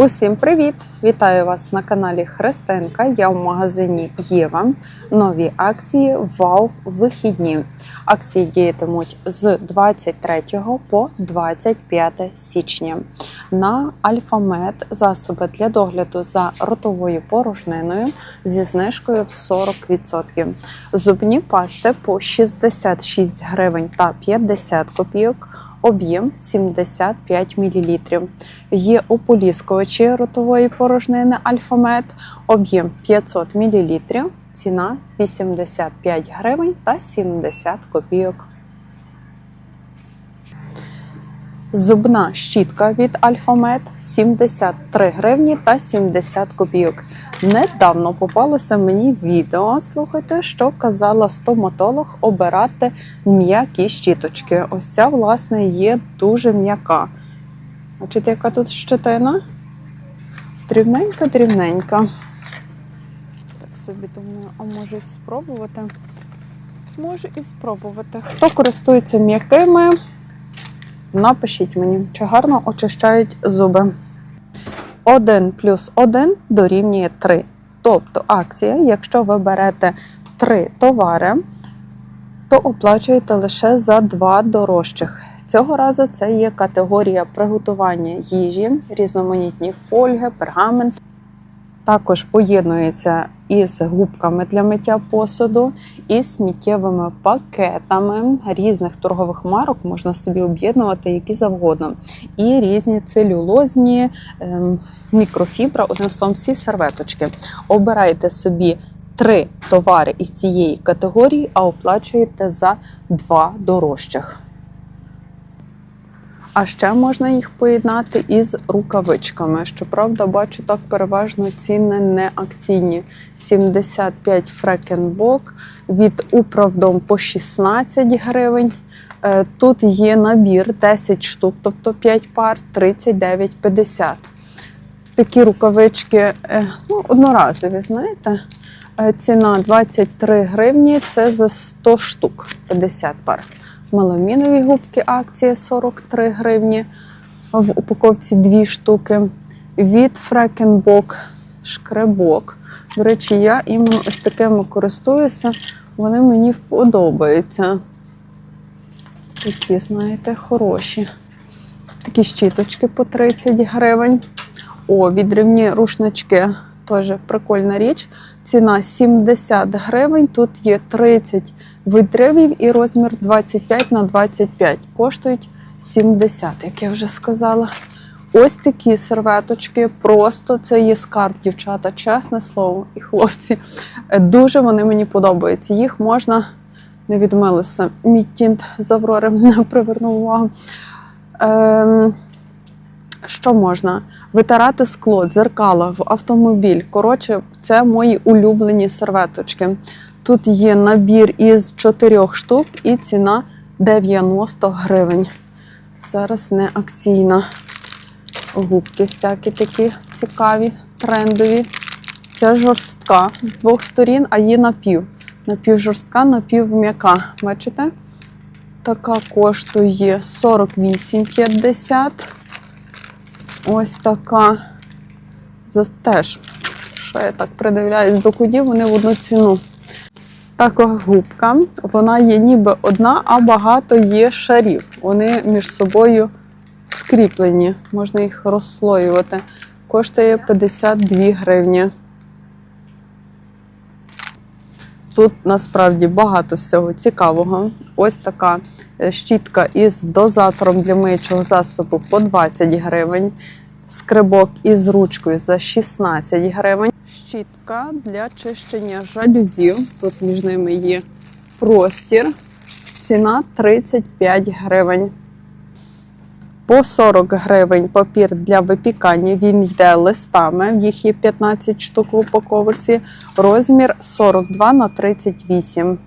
Усім привіт! Вітаю вас на каналі Христинка. Я в магазині Єва. Нові акції ВАУ вихідні. Акції діятимуть з 23 по 25 січня. На Альфамед засоби для догляду за ротовою порожниною зі знижкою в 40%. Зубні пасти по 66 гривень та 50 копійок. Об'єм 75 мл. Є ополіскувачі ротової порожнини Альфамет, об'єм 500 мл, ціна 85 гривень та 70 копійок. Зубна щітка від Альфамед 73 гривні та 70 копійок. Недавно попалося мені відео, слухайте, що казала стоматолог обирати м'які щіточки. Ось ця, власне, є дуже м'яка. Бачите, яка тут щетина? Дрібненька, дрібненька. Так собі думаю, а може спробувати? Може і спробувати. Хто користується м'якими? Напишіть мені, чи гарно очищають зуби. 1 плюс 1 дорівнює 3. Тобто акція, якщо ви берете 3 товари, то оплачуєте лише за 2 дорожчих. Цього разу це є категорія приготування їжі, різноманітні фольги, пергамент. Також поєднується із губками для миття посуду і сміттєвими пакетами різних торгових марок можна собі об'єднувати які завгодно. І різні целюлозні ем, мікрофібра, одним словом, всі серветочки. Обирайте собі три товари із цієї категорії, а оплачуєте за два дорожчих. А ще можна їх поєднати із рукавичками. Щоправда, бачу так переважно ціни не акційні. 75 фрекенбок від управдом по 16 гривень. Е, Тут є набір 10 штук, тобто 5 пар, 39,50. Такі рукавички е, ну, одноразові, знаєте. Е, Ціна 23 гривні, це за 100 штук 50 пар. Меламінові губки акція 43 гривні. В упаковці 2 штуки. Від Фрекенбок шкребок. До речі, я іменно ось такими користуюся. Вони мені подобаються. Такі, знаєте, хороші. Такі щіточки по 30 гривень. О, відривні рушнички. Теж прикольна річ. Ціна 70 гривень. Тут є 30 відривів і розмір 25 на 25. Коштують 70, як я вже сказала. Ось такі серветочки. Просто це є скарб, дівчата, чесне слово, і хлопці. Дуже вони мені подобаються. Їх можна не відмилися. Мій тінт з Аврори мене привернув увагу. Ем, що можна? Витирати скло, дзеркала в автомобіль. Коротше, це мої улюблені серветочки. Тут є набір із чотирьох штук і ціна 90 гривень. Зараз не акційна. Губки всякі такі цікаві, трендові. Це жорстка з двох сторін, а є напів. Напівжорстка, напівм'яка. Бачите? Така коштує 48,50. Ось така. Теж, що я так придивляюсь до кудів, вони в одну ціну. Така губка, вона є ніби одна, а багато є шарів. Вони між собою скріплені, можна їх розслоювати. Коштує 52 гривні. Тут насправді багато всього цікавого. Ось така е, щітка із дозатором для миючого засобу по 20 гривень. Скрибок із ручкою за 16 гривень. Щітка для чищення жалюзів. Тут між ними є простір. Ціна 35 гривень. По 40 гривень папір для випікання. Він йде листами. Їх є 15 штук в упаковці. Розмір 42 на 38.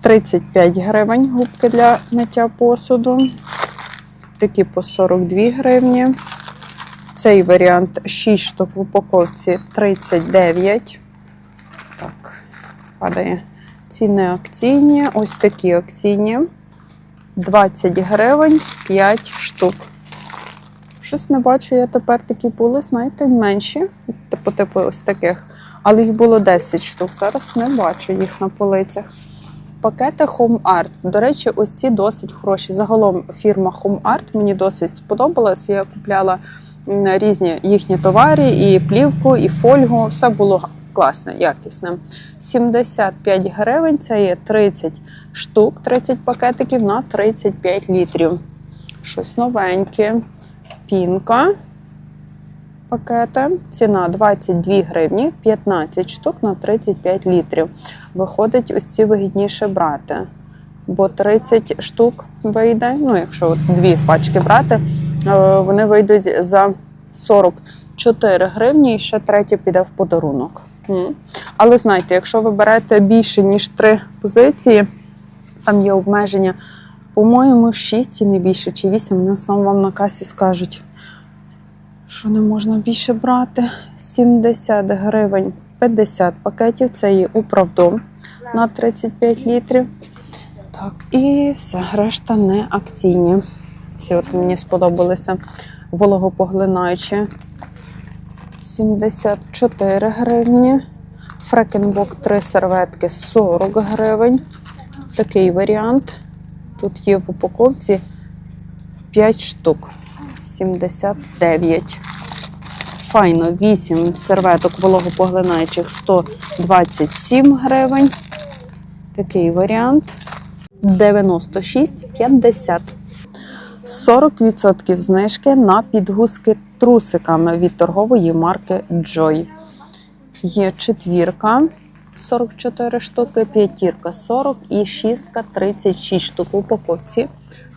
35 гривень губки для миття посуду. Такі по 42 гривні. Цей варіант 6 штук в упаковці 39. Так, падає. Ціни акційні. Ось такі акційні. 20 гривень 5 штук. Щось не бачу, я тепер такі були, знаєте, менші, типу, типу ось таких. Але їх було 10 штук. Зараз не бачу їх на полицях. Пакети Home Art. До речі, ось ці досить хороші. Загалом фірма Home Art мені досить сподобалась. Я купляла різні їхні товари, і плівку, і фольгу. Все було класне, якісне. 75 гривень це є 30 штук, 30 пакетиків на 35 літрів. Щось новеньке. Пінка. Пакети. Ціна 22 гривні, 15 штук на 35 літрів. Виходить, ось ці вигідніше брати. Бо 30 штук вийде. Ну, якщо от дві пачки брати, е, вони вийдуть за 44 гривні, і ще третя піде в подарунок. Але знаєте, якщо ви берете більше, ніж 3 позиції, там є обмеження, по-моєму, 6 і не більше, чи 8, вони знову вам на касі скажуть, що не можна більше брати. 70 гривень 50 пакетів, це є управдом на 35 літрів. Так, і все, решта не акційні. Ці от мені сподобалися вологопоглинаючі. 74 гривні. Фрекенбок 3 серветки 40 гривень. Такий варіант. Тут є в упаковці 5 штук. 79. Файно 8 серветок вологопоглинаючих 127 гривень. Такий варіант. 96,50. 40% знижки на підгузки трусиками від торгової марки Joy. Є четвірка 44 штуки, п'ятірка 40 і шістка 36 штук у упаковці.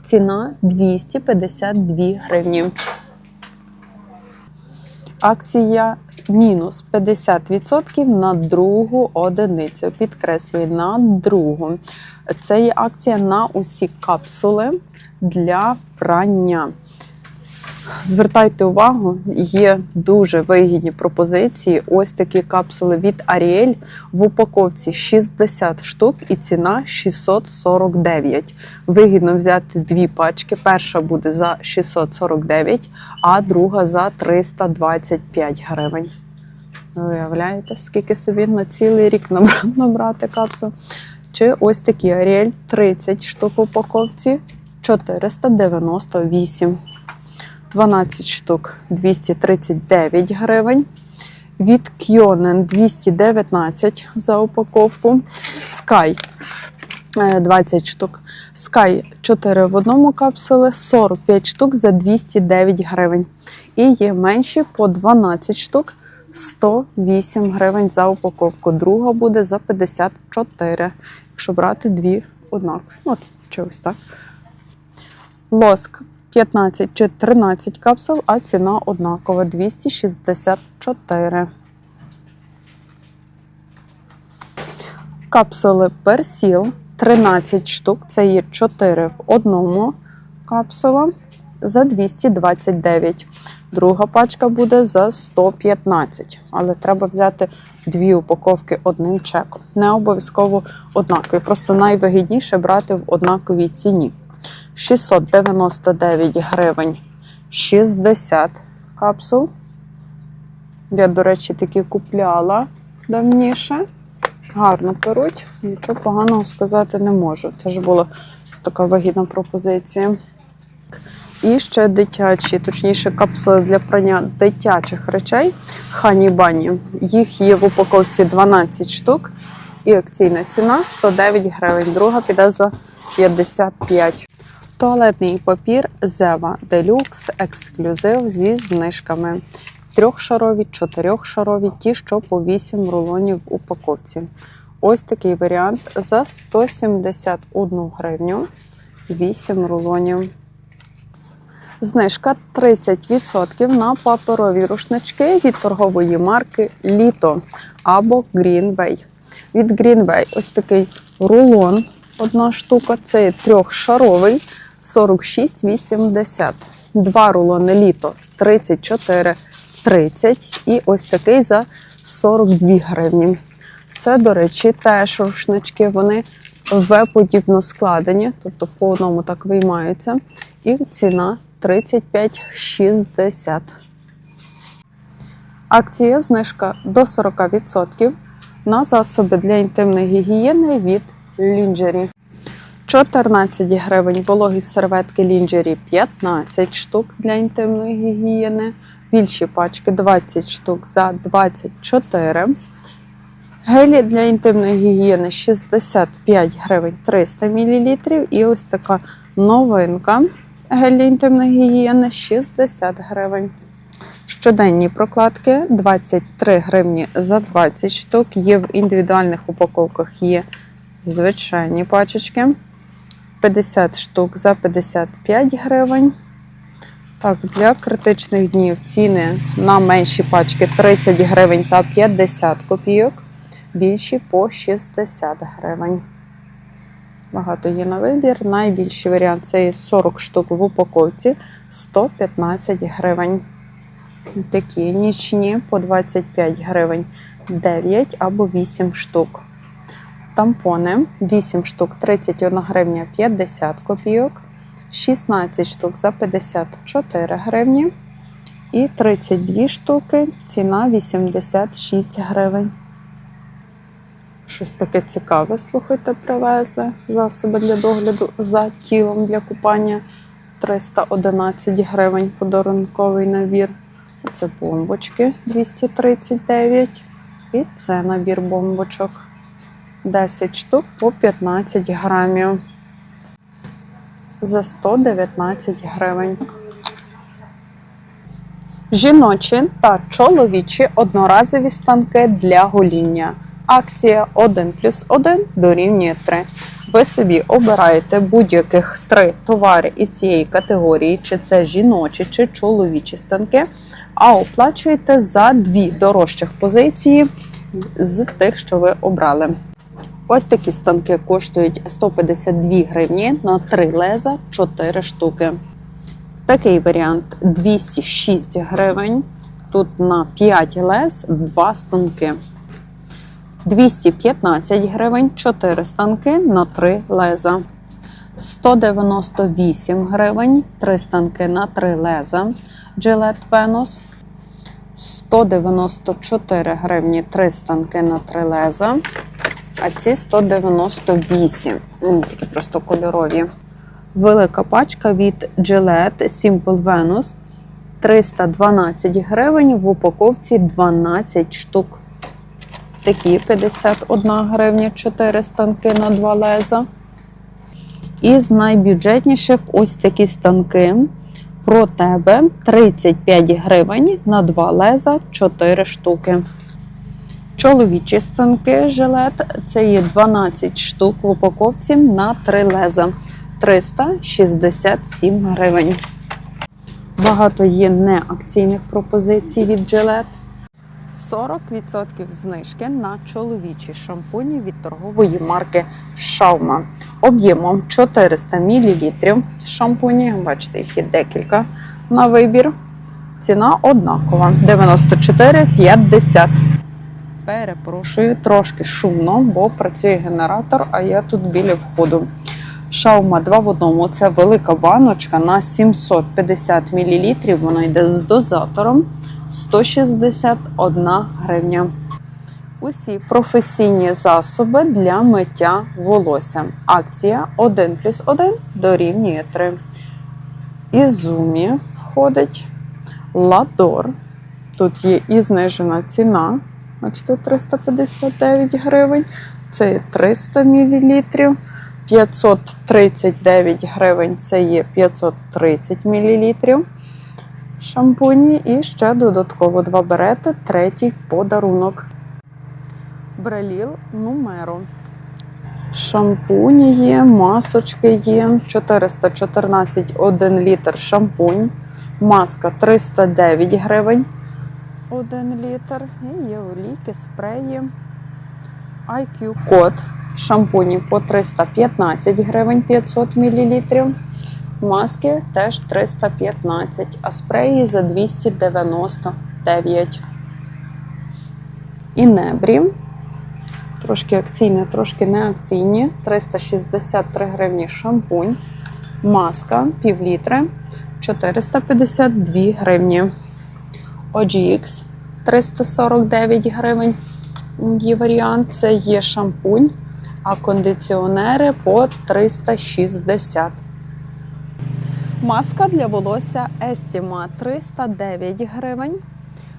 Ціна 252 гривні. Акція мінус 50% на другу одиницю. Підкреслюю, на другу. Це є акція на усі капсули для прання. Звертайте увагу, є дуже вигідні пропозиції. Ось такі капсули від Ariel в упаковці 60 штук і ціна 649. Вигідно взяти дві пачки. Перша буде за 649, а друга за 325 гривень. Ви Уявляєте, скільки собі на цілий рік набрати капсул? Чи ось такі Ariel 30 штук в упаковці 498. 12 штук 239 гривень. Від Kyonen 219 за упаковку. Sky е, 20 штук. Sky 4 в одному капсулі, 45 штук за 209 гривень. І є менші по 12 штук 108 гривень за упаковку. Друга буде за 54, якщо брати дві однакові. Ну, чи так. Лоск 15 чи 13 капсул, а ціна однакова 264. Капсули персіл 13 штук. Це є 4 в одному капсула за 229. Друга пачка буде за 115. Але треба взяти дві упаковки одним чеком. Не обов'язково однакові. Просто найвигідніше брати в однаковій ціні. 699 гривень 60 капсул. Я, до речі, такі купляла давніше. Гарно перуть, нічого поганого сказати не можу. Теж була така вигідна пропозиція. І ще дитячі, точніше, капсули для прання дитячих речей Хані Бані. Їх є в упаковці 12 штук. І акційна ціна 109 гривень. Друга піде за 55. Туалетний папір Зева Делюкс ексклюзив зі знижками. Трьохшарові, чотирьохшарові, ті, що по 8 рулонів в упаковці. Ось такий варіант за 171 гривню. 8 рулонів. Знижка 30% на паперові рушнички від торгової марки Літо або Greenway. Від Greenway ось такий рулон. Одна штука, це трьохшаровий 46,80. Два рулони літо 34,30 і ось такий за 42 гривні. Це, до речі, теж рушнички. Вони В подібно складені, тобто по одному так виймаються. І ціна 35,60. Акція знижка до 40% на засоби для інтимної гігієни від Лінджері. 14 гривень вологі серветки Лінджері 15 штук для інтимної гігієни. Більші пачки 20 штук за 24. Гелі для інтимної гігієни 65 гривень 300 мл. І ось така новинка. Гель для інтимної гігієни 60 гривень. Щоденні прокладки 23 гривні за 20 штук. Є в індивідуальних упаковках є звичайні пачечки. 50 штук за 55 гривень. Так, для критичних днів ціни на менші пачки 30 гривень та 50 копійок, більші по 60 гривень. Багато є на вибір. Найбільший варіант це 40 штук в упаковці 115 гривень. Такі нічні по 25 гривень 9 або 8 штук. Тампони 8 штук 31 гривня 50 копійок, 16 штук за 54 гривні і 32 штуки ціна 86 гривень. Щось таке цікаве, слухайте, привезли. Засоби для догляду за тілом для купання 311 гривень подарунковий набір. Це бомбочки 239. І це набір бомбочок. 10 штук по 15 грамів. За 119 гривень. Жіночі та чоловічі одноразові станки для гоління. Акція 1 плюс 1 дорівнює 3. Ви собі обираєте будь-яких три товари із цієї категорії, чи це жіночі, чи чоловічі станки, а оплачуєте за дві дорожчих позиції з тих, що ви обрали. Ось такі станки коштують 152 гривні на 3 леза 4 штуки. Такий варіант 206 гривень. Тут на 5 лез 2 станки. 215 гривень 4 станки на 3 леза. 198 гривень 3 станки на 3 леза. Gillette Venus. 194 гривні 3 станки на 3 леза. А ці 198. Такі просто кольорові. Велика пачка від Gillette Simple Venus. 312 гривень в упаковці 12 штук. Такі 51 гривня 4 станки на 2 леза. І з найбюджетніших ось такі станки. Про тебе 35 гривень на 2 леза 4 штуки. Чоловічі станки жилет це є 12 штук в упаковці на 3 леза 367 гривень. Багато є неакційних пропозицій від Gillette. 40% знижки на чоловічі шампуні від торгової марки Шаума. Об'ємом 400 мл шампуні. Бачите, їх є декілька на вибір. Ціна однакова 94,50. Перепрошую, трошки шумно, бо працює генератор, а я тут біля входу. Шаума 2 в одному це велика баночка на 750 мл. Вона йде з дозатором 161 гривня. Усі професійні засоби для миття волосся. Акція 1 плюс 1 дорівнює 3. Ізумі входить Ладор. Тут є і знижена ціна. Бачите, 359 гривень. Це 300 мл. 539 гривень це є 530 мл шампуні. І ще додатково два берете, третій подарунок. Бреліл Нумеро. Шампуні є, масочки є. 414 1 літр шампунь. Маска 309 гривень. 1 літр. І є олійки, спреї. IQ код. Шампуні по 315 гривень 500 мл. Маски теж 315, а спреї за 299. І небрі. Трошки акційні, трошки не акційні. 363 гривні шампунь. Маска пів літри 452 гривні. OGX 349 гривень. Є варіант, це є шампунь, а кондиціонери по 360. Маска для волосся Estima 309 гривень.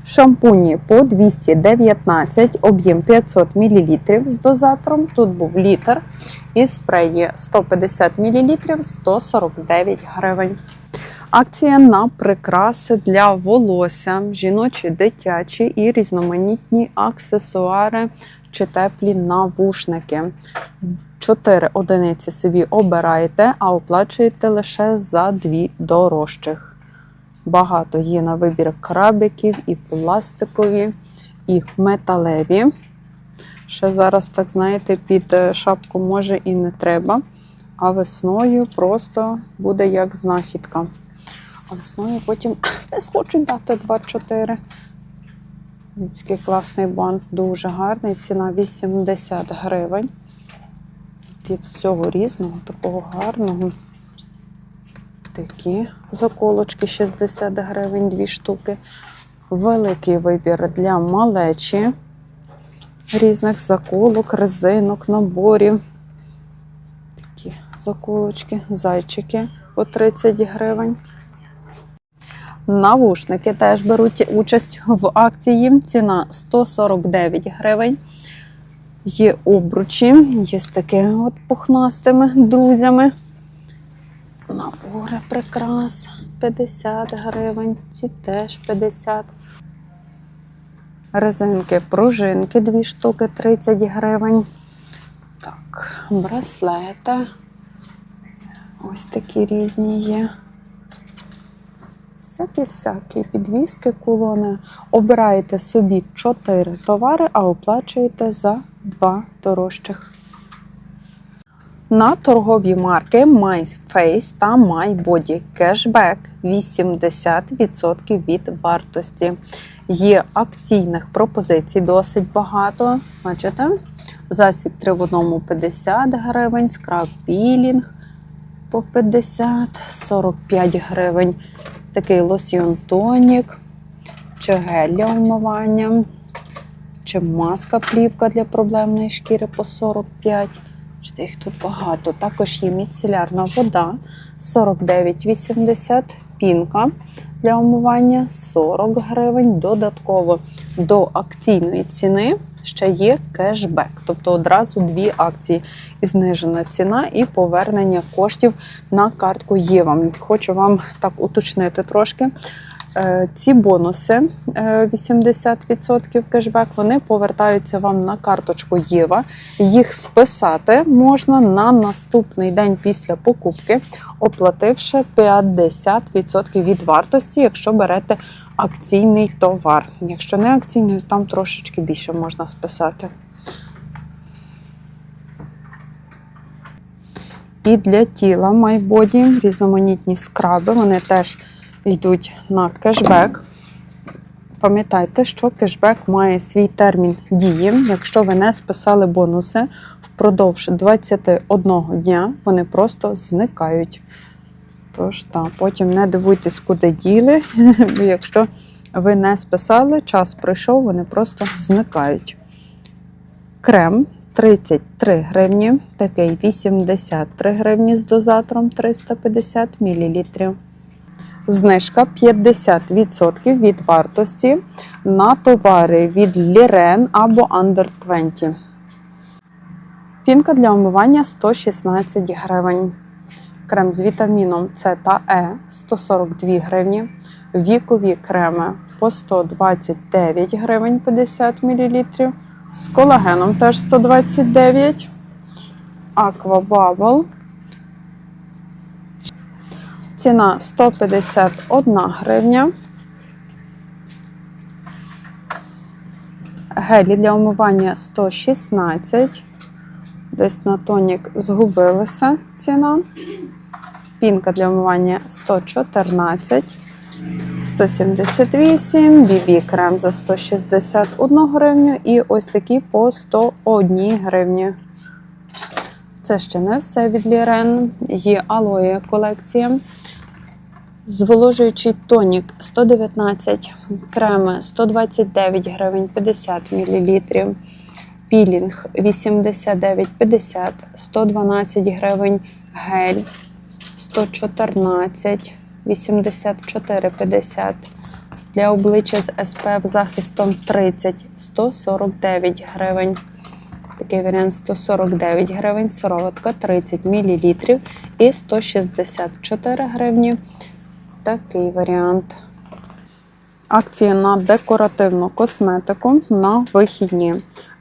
Шампуні по 219, об'єм 500 мл з дозатором. Тут був літр. І спреї 150 мл 149 гривень. Акція на прикраси для волосся, жіночі, дитячі і різноманітні аксесуари чи теплі навушники. Чотири одиниці собі обираєте, а оплачуєте лише за дві дорожчих. Багато є на вибір крабиків, і пластикові, і металеві. Ще зараз, так знаєте, під е, шапку може і не треба, а весною просто буде як знахідка. А весною потім не схочуть дати 2-4. Такий класний бант, дуже гарний. Ціна 80 гривень. Є всього різного, такого гарного. Такі заколочки 60 гривень, дві штуки. Великий вибір для малечі. Різних заколок, резинок, наборів. Такі заколочки, зайчики по 30 гривень. Навушники теж беруть участь в акції. Ціна 149 гривень. Є обручі, є з такими от пухнастими друзями. Набори прикрас 50 гривень, ці теж 50. Резинки, пружинки, дві штуки 30 гривень. Так, браслети. Ось такі різні є. Всякі-всякі підвіски, кулони. Обираєте собі 4 товари, а оплачуєте за 2 дорожчих. На торгові марки MyFace та MyBody кешбек 80% від вартості. Є акційних пропозицій досить багато. Бачите? Засіб 3 в 1 50 гривень, скраб пілінг по 50, 45 гривень. Такий лосьйон тонік, чи гель для вмивання, чи маска плівка для проблемної шкіри по 45. Їх тут багато. Також є міцелярна вода 49,80, пінка для омивання 40 гривень. Додатково до акційної ціни ще є кешбек, тобто одразу дві акції. І знижена ціна і повернення коштів на картку Єва. Хочу вам так уточнити трошки. Е, Ці бонуси е, 80% кешбек, вони повертаються вам на карточку Єва. Їх списати можна на наступний день після покупки, оплативши 50% від вартості, якщо берете акційний товар. Якщо не акційний, то там трошечки більше можна списати. І для тіла MyBody різноманітні скраби, вони теж йдуть на кешбек. Пам'ятайте, що кешбек має свій термін дії. Якщо ви не списали бонуси впродовж 21 дня, вони просто зникають. Тож, так, потім не дивуйтесь, куди діли. Бо Якщо ви не списали, час пройшов, вони просто зникають. Крем 33 гривні, такий 83 гривні з дозатором 350 мл. Знижка 50% від вартості на товари від Liren або Under 20. Пінка для омивання 116 гривень. Крем з вітаміном С та Е 142 гривні. Вікові креми по 129 гривень 50 мл. З колагеном теж 129. Aqua Bubble Ціна 151 гривня. Гелі для омивання 116. Десь на тонік згубилася ціна. Пінка для омивання 114, 178, бібі крем за 161 гривню і ось такі по 101 гривні. Це ще не все від Лірен. Є алоє колекція Зволожуючий тонік 119, креми 129 гривень 50 мл, пілінг 89,50, 112 гривень гель 114, 84,50. Для обличчя з SPF захистом 30, 149 гривень. Такий варіант 149 гривень, сироватка 30 мл і 164 гривні. Такий варіант. Акції на декоративну косметику на вихідні.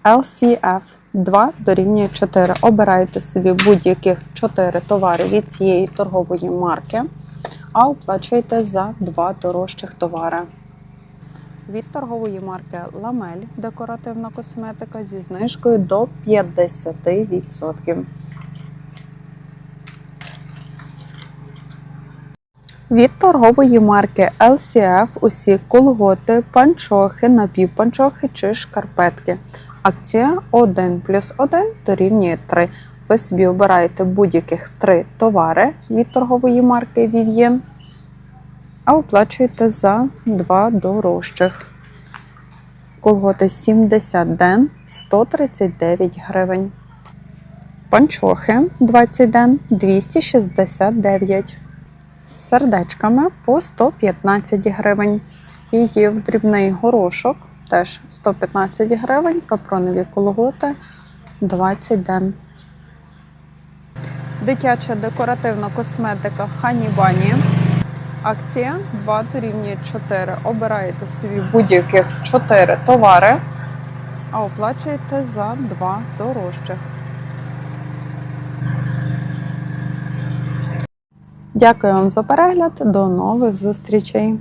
LCF 2 дорівнює 4. Обирайте собі будь-яких 4 товари від цієї торгової марки, а оплачуєте за 2 дорожчих товари. Від торгової марки Ламель декоративна косметика зі знижкою до 50%. Від торгової марки LCF усі колготи, панчохи, напівпанчохи чи шкарпетки. Акція 1 плюс 1 дорівнює 3. Ви собі обираєте будь-яких 3 товари від торгової марки Vivien, а оплачуєте за 2 дорожчих. Колготи 70 ден 139 гривень. Панчохи 20 ден 269 з сердечками по 115 гривень. Є в дрібний горошок теж 115 гривень, капронові колготи 20 ден. Дитяча декоративна косметика Ханібані. Акція 2 дорівнює 4. Обираєте собі будь-яких 4 товари, а оплачуєте за 2 дорожчих. Дякую вам за перегляд. До нових зустрічей!